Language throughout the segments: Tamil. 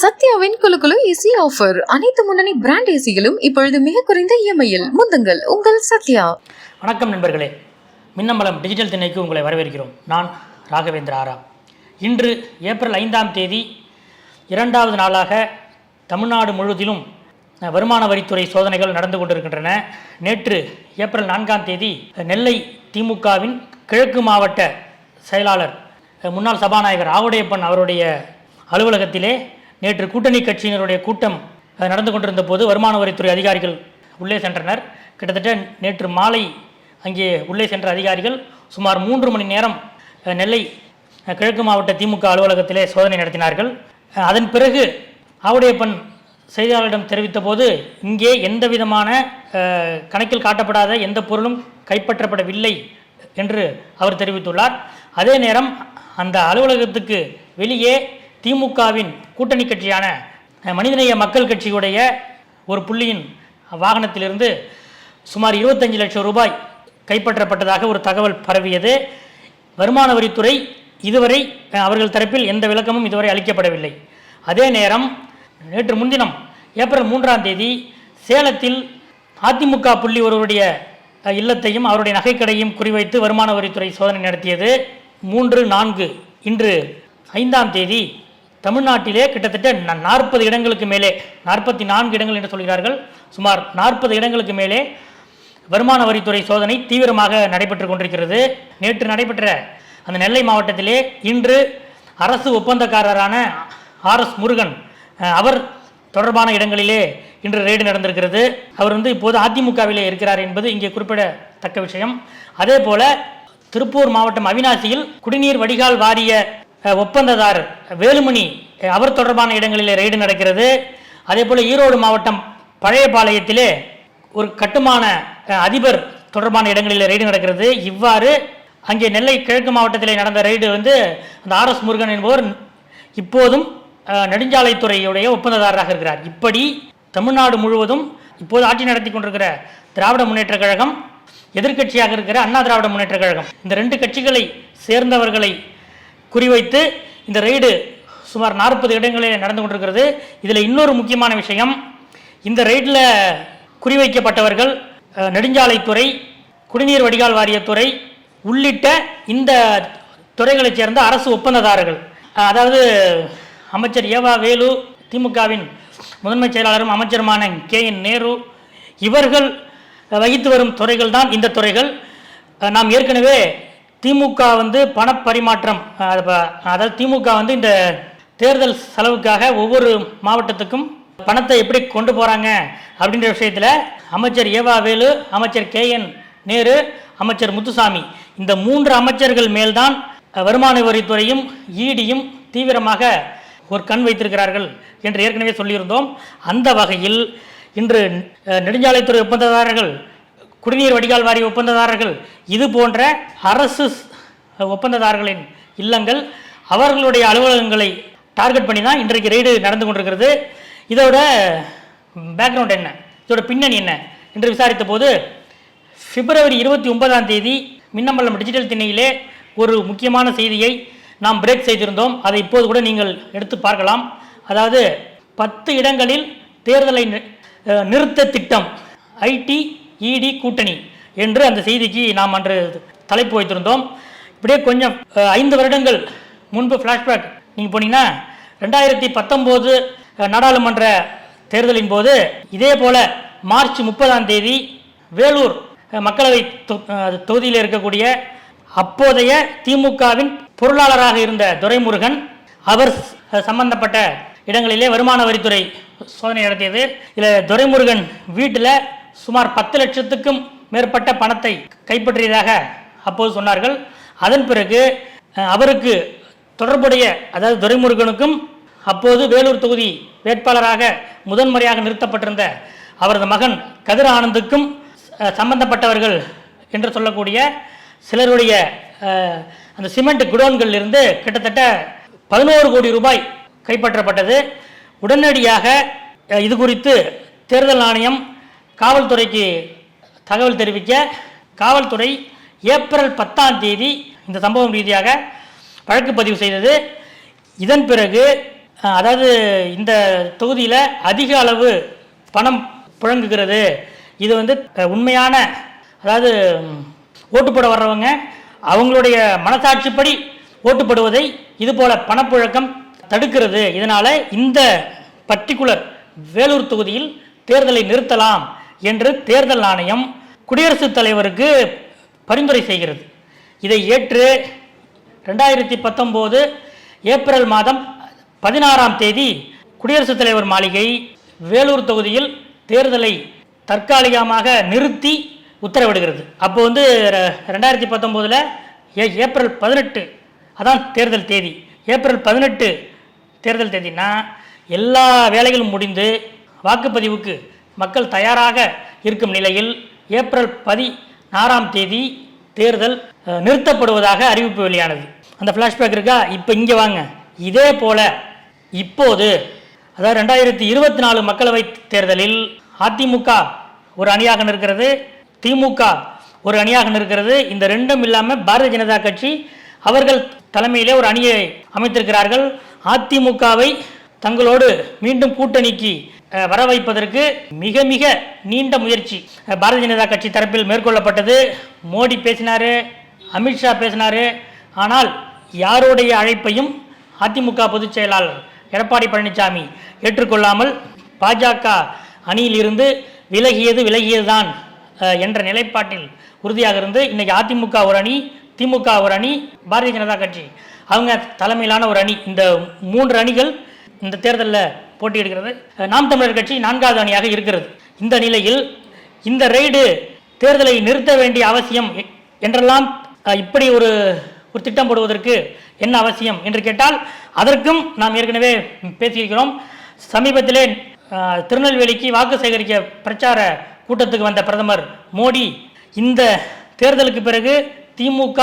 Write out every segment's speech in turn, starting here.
சத்யாவின் குலு ஏசி ஆஃபர். அனைத்து முன்னணி பிராண்ட் ஏசிகளும் இப்பொழுது மிக குறைந்த இஎம்ஐயில். முந்துங்கள் உங்கள் சத்யா. வணக்கம் நண்பர்களே. மின்னம்பலம் டிஜிட்டல் திணைக்கு உங்களை வரவேற்கிறோம். நான் ராகவேந்திர ஆரா. இன்று ஏப்ரல் ஐந்தாம் தேதி இரண்டாவது நாளாக தமிழ்நாடு முழுவதிலும் வருமான வரித்துறை சோதனைகள் நடந்து கொண்டிருக்கின்றன. நேற்று ஏப்ரல் நான்காம் தேதி நெல்லை திமுகவின் கிழக்கு மாவட்ட செயலாளர் முன்னாள் சபாநாயகர் ஆவுடையப்பன் அவருடைய அலுவலகத்திலே நேற்று கூட்டணி கட்சியினருடைய கூட்டம் நடந்து கொண்டிருந்த போது வருமான வரித்துறை அதிகாரிகள் உள்ளே சென்றனர். கிட்டத்தட்ட நேற்று மாலை அங்கே உள்ளே சென்ற அதிகாரிகள் சுமார் மூன்று மணி நேரம் நெல்லை கிழக்கு மாவட்ட திமுக அலுவலகத்திலே சோதனை நடத்தினார்கள். அதன் பிறகு ஆவுடையப்பன் செய்தியாளரிடம் தெரிவித்த போது இங்கே எந்த விதமான கணக்கில் காட்டப்படாத எந்த பொருளும் கைப்பற்றப்படவில்லை என்று அவர் தெரிவித்துள்ளார். அதே நேரம் அந்த அலுவலகத்துக்கு வெளியே திமுகவின் கூட்டணி கட்சியான மனிதநேய மக்கள் கட்சியுடைய ஒரு புள்ளியின் வாகனத்திலிருந்து சுமார் இருபத்தஞ்சு லட்சம் ரூபாய் கைப்பற்றப்பட்டதாக ஒரு தகவல் பரவியது. வருமான வரித்துறை இதுவரை அவர்கள் தரப்பில் எந்த விளக்கமும் இதுவரை அளிக்கப்படவில்லை. அதே நேரம் நேற்று முன்தினம் ஏப்ரல் மூன்றாம் தேதி சேலத்தில் அதிமுக புள்ளி ஒருவருடைய இல்லத்தையும் அவருடைய நகைக்கடையும் குறிவைத்து வருமான வரித்துறை சோதனை நடத்தியது. மூன்று நான்கு இன்று ஐந்தாம் தேதி தமிழ்நாட்டிலே கிட்டத்தட்ட நாற்பது இடங்களுக்கு மேலே நாற்பத்தி நான்கு இடங்கள் என்று சொல்கிறார்கள். சுமார் நாற்பது இடங்களுக்கு மேலே வருமான வரித்துறை சோதனை தீவிரமாக நடைபெற்று கொண்டிருக்கிறது. நேற்று நடைபெற்ற அந்த நெல்லை மாவட்டத்திலே இன்று அரசு ஒப்பந்தக்காரரான ஆர் எஸ் முருகன் அவர் தொடர்பான இடங்களிலே இன்று ரெய்டு நடந்திருக்கிறது. அவர் வந்து இப்போது அதிமுகவிலே இருக்கிறார் என்பது இங்கே குறிப்பிடத்தக்க விஷயம். அதே போல திருப்பூர் மாவட்டம் அவினாசியில் குடிநீர் வடிகால் வாரிய ஒப்பந்ததாரர் வேலுமணி அவர் தொடர்பான இடங்களிலே ரெய்டு நடக்கிறது. அதே போல் ஈரோடு மாவட்டம் பழையபாளையத்திலே ஒரு கட்டுமான அதிபர் தொடர்பான இடங்களில் ரெய்டு நடக்கிறது. இவ்வாறு அங்கே நெல்லை கிழக்கு மாவட்டத்திலே நடந்த ரெய்டு வந்து அந்த ஆர் எஸ் முருகன் என்பவர் இப்போதும் நெடுஞ்சாலைத்துறையுடைய ஒப்பந்ததாரராக இருக்கிறார். இப்படி தமிழ்நாடு முழுவதும் இப்போது ஆட்சி நடத்தி கொண்டிருக்கிற திராவிட முன்னேற்றக் கழகம் எதிர்க்கட்சியாக இருக்கிற அண்ணா திராவிட முன்னேற்றக் கழகம் இந்த ரெண்டு கட்சிகளை சேர்ந்தவர்களை குறிவைத்து இந்த ரெய்டு சுமார் நாற்பது இடங்களில் நடந்து கொண்டிருக்கிறது. இதில் இன்னொரு முக்கியமான விஷயம் இந்த ரெய்டில் குறிவைக்கப்பட்டவர்கள் நெடுஞ்சாலைத்துறை குடிநீர் வடிகால் வாரியத்துறை உள்ளிட்ட இந்த துறைகளைச் சேர்ந்த அரசு ஒப்பந்ததாரர்கள் அதாவது அமைச்சர் ஏவா வேலு திமுகவின் முதன்மை செயலாளரும் அமைச்சருமான கே என் நேரு இவர்கள் வகித்து வரும் துறைகள் தான் இந்த துறைகள். நாம் ஏற்கனவே திமுக வந்து பணப்பரிமாற்றம் அதாவது திமுக வந்து இந்த தேர்தல் செலவுக்காக ஒவ்வொரு மாவட்டத்துக்கும் பணத்தை எப்படி கொண்டு போகிறாங்க அப்படின்ற விஷயத்தில் அமைச்சர் ஏவா வேலு அமைச்சர் கே என் நேரு அமைச்சர் முத்துசாமி இந்த மூன்று அமைச்சர்கள் மேல்தான் வருமான வரித்துறையும் ஈடியும் தீவிரமாக ஒரு கண் வைத்திருக்கிறார்கள் என்று ஏற்கனவே சொல்லியிருந்தோம். அந்த வகையில் இன்று நெடுஞ்சாலைத்துறை ஒப்பந்ததாரர்கள் குடிநீர் வடிகால் வாரிய ஒப்பந்ததாரர்கள். இது போன்ற அரசு ஒப்பந்ததாரர்களின் இல்லங்கள் அவர்களுடைய அலுவலகங்களை டார்கெட் பண்ணி தான் இன்றைக்கு ரெய்டு நடந்து கொண்டிருக்கிறது. இதோட பேக்ரவுண்ட் என்ன? இதோட பின்னணி என்ன? என்று விசாரித்த போது பிப்ரவரி இருபத்தி ஒன்பதாம் தேதி மின்னம்பலம் டிஜிட்டல் திணையிலே ஒரு முக்கியமான செய்தியை நாம் பிரேக் செய்திருந்தோம். அதை இப்போது கூட நீங்கள் எடுத்து பார்க்கலாம். அதாவது பத்து இடங்களில் தேர்தலை நிறுத்த திட்டம் ஐடி இடி கூட்டணி என்று அந்த செய்திக்கு நாம் அன்று தலைப்பு வைத்திருந்தோம். இப்படியே கொஞ்சம் ஐந்து வருடங்கள் முன்பு ஃப்ளாஷ்பேக் நீங்கள் போனீங்கன்னா ரெண்டாயிரத்தி பத்தொம்போது நாடாளுமன்ற தேர்தலின் போது இதே போல மார்ச் முப்பதாம் தேதி வேலூர் மக்களவை தொ- தொகுதியில் இருக்கக்கூடிய அப்போதைய திமுகவின் பொருளாளராக இருந்த துரைமுருகன் அவர் சம்பந்தப்பட்ட இடங்களிலே வருமான வரித்துறை சோதனை நடத்தியது. இதில் துரைமுருகன் வீட்டில் சுமார் பத்து லட்சத்துக்கும் மேற்பட்ட பணத்தை கைப்பற்றியதாக அப்போது சொன்னார்கள். அதன் பிறகு அவருக்கு தொடர்புடைய அதாவது துரைமுருகனுக்கும் அப்போது வேலூர் தொகுதி வேட்பாளராக முதன்முறையாக நிறுத்தப்பட்டிருந்த அவரது மகன் கதிர் ஆனந்துக்கும் சம்பந்தப்பட்டவர்கள் என்று சொல்லக்கூடிய சிலருடைய அந்த சிமெண்ட் குடோன்களில் இருந்து கிட்டத்தட்ட பதினோரு கோடி ரூபாய் கைப்பற்றப்பட்டது. உடனடியாக இது குறித்து தேர்தல் ஆணையம் காவல்துறைக்கு தகவல் தெரிவிக்க காவல்துறை ஏப்ரல் பத்தாம் தேதி இந்த சம்பவம் ரீதியாக வழக்கு பதிவு செய்தது. இதன் பிறகு அதாவது இந்த தொகுதியில் அதிக அளவு பணம் புழங்குகிறது. இது வந்து உண்மையான அதாவது ஓட்டு போட வர்றவங்க அவங்களுடைய மனசாட்சிப்படி ஓட்டுப்படுவதை இதுபோல் பணப்புழக்கம் தடுக்கிறது. இதனால் இந்த பர்டிகுலர் வேலூர் தொகுதியில் தேர்தலை நிறுத்தலாம். என்று தேர்தல் ஆணையம் குடியரசுத் தலைவருக்கு பரிந்துரை செய்கிறது. இதை ஏற்று ரெண்டாயிரத்தி பத்தொம்போது ஏப்ரல் மாதம் பதினாறாம் தேதி குடியரசுத் தலைவர் மாளிகை வேலூர் தொகுதியில் தேர்தலை தற்காலிகமாக நிறுத்தி உத்தரவிடுகிறது. அப்போ வந்து ரெண்டாயிரத்தி பத்தொம்போதில் ஏ ஏப்ரல் பதினெட்டு அதான் தேர்தல் தேதி. ஏப்ரல் பதினெட்டு தேர்தல் தேதினா எல்லா வேலைகளும் முடிந்து வாக்குப்பதிவுக்கு மக்கள் தயாராக இருக்கும் நிலையில் ஏப்ரல் பதினாறாம் தேதி தேர்தல் நிறுத்தப்படுவதாக அறிவிப்பு வெளியானது. அந்த ஃப்ளாஷ்பேக் இருக்கா? இப்போ இங்கே வாங்க. இதே போல இப்போது அதாவது ரெண்டாயிரத்தி இருபத்தி நாலு மக்களவை தேர்தலில் அதிமுக ஒரு அணியாக நிற்கிறது திமுக ஒரு அணியாக நிற்கிறது. இந்த ரெண்டும் இல்லாமல் பாரதிய ஜனதா கட்சி அவர்கள் தலைமையிலே ஒரு அணியை அமைத்திருக்கிறார்கள். அதிமுகவை தங்களோடு மீண்டும் கூட்டணிக்கு வர வைப்பதற்கு மிக மிக நீண்ட முயற்சி. பாரதிய ஜனதா கட்சி தரப்பில் மேற்கொள்ளப்பட்டது. மோடி பேசினார் அமித்ஷா பேசினாரு. ஆனால் யாருடைய அழைப்பையும் அதிமுக பொதுச் செயலாளர் எடப்பாடி பழனிசாமி ஏற்றுக்கொள்ளாமல் பாஜக அணியில் இருந்து விலகியது விலகியதுதான் என்ற நிலைப்பாட்டில் உறுதியாக இருந்து இன்னைக்கு அதிமுக ஒரு அணி திமுக ஒரு அணி பாரதிய ஜனதா கட்சி. அவங்க தலைமையிலான ஒரு அணி. இந்த மூன்று அணிகள் இந்த தேர்தலில் போட்டியிடுகிறது நாம் தமிழர் கட்சி நான்காவது அணியாக இருக்கிறது. இந்த நிலையில் இந்த ரெய்டு தேர்தலை நிறுத்த வேண்டிய அவசியம் என்றெல்லாம் இப்படி ஒரு ஒரு திட்டம் போடுவதற்கு என்ன அவசியம் என்று கேட்டால் அதற்கும் நாம் ஏற்கனவே பேசியிருக்கிறோம். சமீபத்திலே திருநெல்வேலிக்கு வாக்கு சேகரிக்க பிரச்சார கூட்டத்துக்கு வந்த பிரதமர் மோடி இந்த தேர்தலுக்கு பிறகு திமுக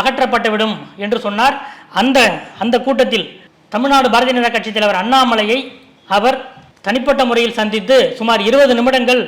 அகற்றப்பட்டுவிடும் என்று சொன்னார். அந்த அந்த கூட்டத்தில் தமிழ்நாடு பாரதிய ஜனதா கட்சி தலைவர் அண்ணாமலையை அவர் தனிப்பட்ட முறையில் சந்தித்து சுமார் இருபது நிமிடங்கள்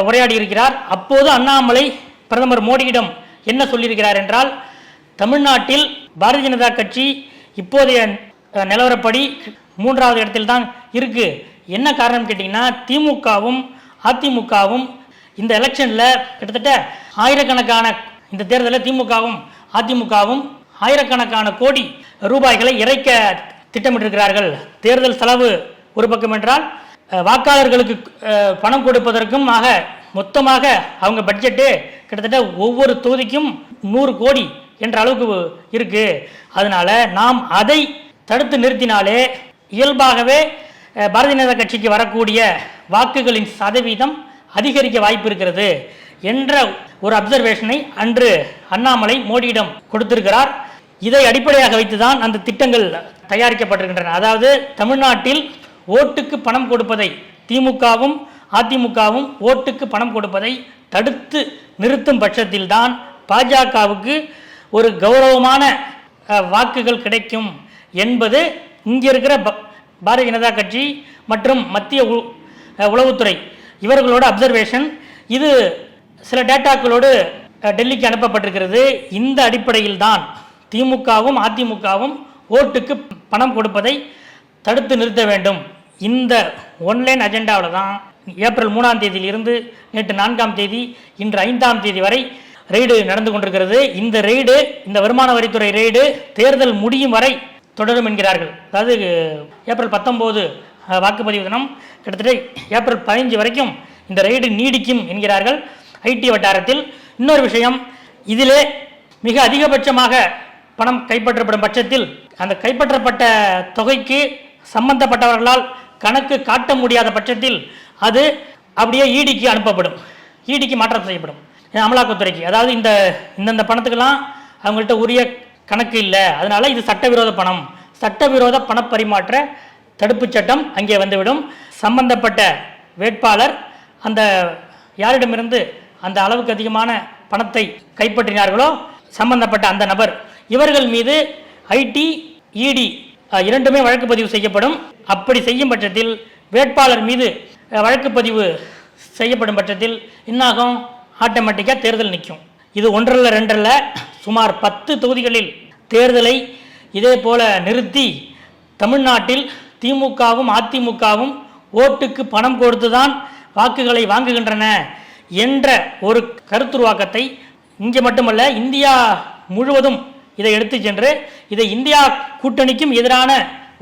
உரையாடி இருக்கிறார் அப்போது அண்ணாமலை பிரதமர் மோடியிடம் என்ன சொல்லியிருக்கிறார் என்றால் தமிழ்நாட்டில் பாரதிய ஜனதா கட்சி இப்போதைய நிலவரப்படி மூன்றாவது இடத்தில் தான் இருக்கு. என்ன காரணம் கேட்டிங்கன்னா திமுகவும் அதிமுகவும் இந்த எலெக்ஷனில் கிட்டத்தட்ட ஆயிரக்கணக்கான இந்த தேர்தலில் திமுகவும் அதிமுகவும் ஆயிரக்கணக்கான கோடி ரூபாய்களை இறைக்க திட்டமிட்டிருக்கிறார்கள். தேர்தல் செலவு ஒரு பக்கம் என்றால் வாக்காளர்களுக்கு பணம் கொடுப்பதற்கும் ஆக மொத்தமாக அவங்க பட்ஜெட்டு கிட்டத்தட்ட ஒவ்வொரு தொகுதிக்கும் நூறு கோடி என்ற அளவுக்கு இருக்கு. அதனால நாம் அதை தடுத்து நிறுத்தினாலே இயல்பாகவே பாரதிய ஜனதா கட்சிக்கு வரக்கூடிய வாக்குகளின் சதவீதம் அதிகரிக்க வாய்ப்பு இருக்கிறது என்ற ஒரு அப்சர்வேஷனை அன்று அண்ணாமலை மோடியிடம் கொடுத்திருக்கிறார். இதை அடிப்படையாக வைத்துதான் அந்த திட்டங்கள் தயாரிக்கப்பட்டிருக்கின்றன. அதாவது தமிழ்நாட்டில் ஓட்டுக்கு பணம் கொடுப்பதை திமுகவும் அதிமுகவும் ஓட்டுக்கு பணம் கொடுப்பதை தடுத்து நிறுத்தும் பட்சத்தில்தான் பாஜகவுக்கு ஒரு கௌரவமான வாக்குகள் கிடைக்கும் என்பது இங்கே இருக்கிற ப- பாரதிய ஜனதா கட்சி மற்றும் மத்திய உ- உளவுத்துறை இவர்களோட அப்சர்வேஷன் இது சில டேட்டாக்களோடு டெல்லிக்கு அனுப்பப்பட்டிருக்கிறது. இந்த அடிப்படையில் தான் திமுகவும் அதிமுகவும் ஓட்டுக்கு பணம் கொடுப்பதை தடுத்து நிறுத்த வேண்டும். இந்த ஒன்லைன் அஜெண்டாவில் தான் ஏப்ரல் மூணாம் தேதியிலிருந்து நேற்று நான்காம் தேதி இன்று ஐந்தாம் தேதி வரை ரெய்டு நடந்து கொண்டிருக்கிறது. இந்த ரெய்டு இந்த வருமான வரித்துறை ரெய்டு தேர்தல் முடியும் வரை தொடரும் என்கிறார்கள். அதாவது ஏப்ரல் பத்தொம்போது வாக்குப்பதிவு தினம் கிட்டத்தட்ட ஏப்ரல் பதினஞ்சு வரைக்கும் இந்த ரெய்டு நீடிக்கும் என்கிறார்கள் ஐடி வட்டாரத்தில். இன்னொரு விஷயம் இதிலே மிக அதிகபட்சமாக பணம் கைப்பற்றப்படும் பட்சத்தில் அந்த கைப்பற்றப்பட்ட தொகைக்கு சம்பந்தப்பட்டவர்களால் கணக்கு காட்ட முடியாத பட்சத்தில் அது அப்படியே ஈடிக்கு அனுப்பப்படும். ஈடிக்கு மாற்றம் செய்யப்படும். அமலாக்கத்துறைக்கு. அதாவது இந்த இந்தந்த பணத்துக்கெல்லாம் அவங்கள்ட்ட உரிய கணக்கு இல்லை. அதனால இது சட்டவிரோத பணம். சட்டவிரோத பணப்பரிமாற்ற தடுப்புச் சட்டம் அங்கே வந்துவிடும். சம்பந்தப்பட்ட வேட்பாளர் அந்த யாரிடமிருந்து அந்த அளவுக்கு அதிகமான பணத்தை கைப்பற்றினார்களோ சம்பந்தப்பட்ட அந்த நபர் இவர்கள் மீது ஐடி இடி இரண்டுமே வழக்கு பதிவு செய்யப்படும். அப்படி செய்யும் பட்சத்தில் வேட்பாளர் மீது வழக்கு பதிவு செய்யப்படும் பட்சத்தில் இன்னாகும் ஆட்டோமேட்டிக்காக தேர்தல் நிற்கும். இது ஒன்றல்ல ரெண்டல்ல சுமார் பத்து தொகுதிகளில் தேர்தலை இதே போல நிறுத்தி தமிழ்நாட்டில் திமுகவும் அதிமுகவும் ஓட்டுக்கு பணம் கொடுத்துதான் வாக்குகளை வாங்குகின்றன என்ற ஒரு கருத்துருவாக்கத்தை இங்கே மட்டுமல்ல இந்தியா முழுவதும் இதை எடுத்து சென்று இதை இந்தியா கூட்டணிக்கும் எதிரான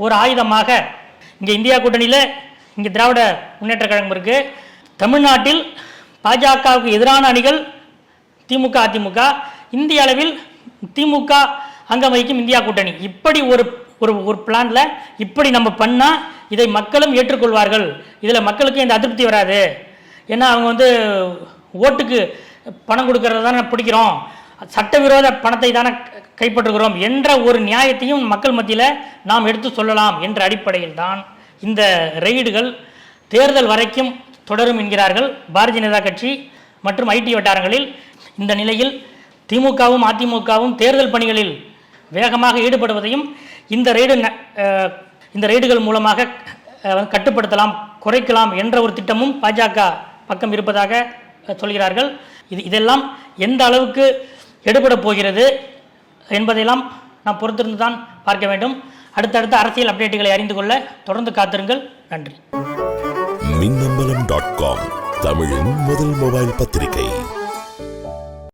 ஒரு ஆயுதமாக இங்கே இந்தியா கூட்டணியில் இங்கே திராவிட முன்னேற்ற கழகம் இருக்குது தமிழ்நாட்டில் பாஜகவுக்கு எதிரான அணிகள் திமுக அதிமுக. இந்திய அளவில் திமுக அங்கம் வகிக்கும் இந்தியா கூட்டணி. இப்படி ஒரு ஒரு ஒரு பிளானில் இப்படி நம்ம பண்ணால் இதை மக்களும் ஏற்றுக்கொள்வார்கள். இதில் மக்களுக்கு இந்த அதிருப்தி வராது. ஏன்னா அவங்க வந்து ஓட்டுக்கு பணம் கொடுக்கறது தானே பிடிக்கிறோம். சட்டவிரோத பணத்தை தானே கைப்பற்றுகிறோம் என்ற ஒரு நியாயத்தையும் மக்கள் மத்தியில் நாம் எடுத்து சொல்லலாம் என்ற அடிப்படையில் தான் இந்த ரெய்டுகள் தேர்தல் வரைக்கும் தொடரும் என்கிறார்கள் பாரதிய ஜனதா கட்சி மற்றும் ஐடி வட்டாரங்களில். இந்த நிலையில் திமுகவும் அதிமுகவும் தேர்தல் பணிகளில் வேகமாக ஈடுபடுவதையும் இந்த ரெய்டு இந்த ரெய்டுகள் மூலமாக கட்டுப்படுத்தலாம் குறைக்கலாம் என்ற ஒரு திட்டமும் பாஜக பக்கம் இருப்பதாக சொல்கிறார்கள். இது இதெல்லாம் எந்த அளவுக்கு எடுபட போகிறது என்பதையெல்லாம் நாம் பொறுத்திருந்து தான் பார்க்க வேண்டும். அடுத்தடுத்த அரசியல் அப்டேட்டுகளை அறிந்து கொள்ள தொடர்ந்து காத்திருங்கள். நன்றி. மின்னம்பலம் டாட் காம் தமிழின் முதல் மொபைல் பத்திரிகை.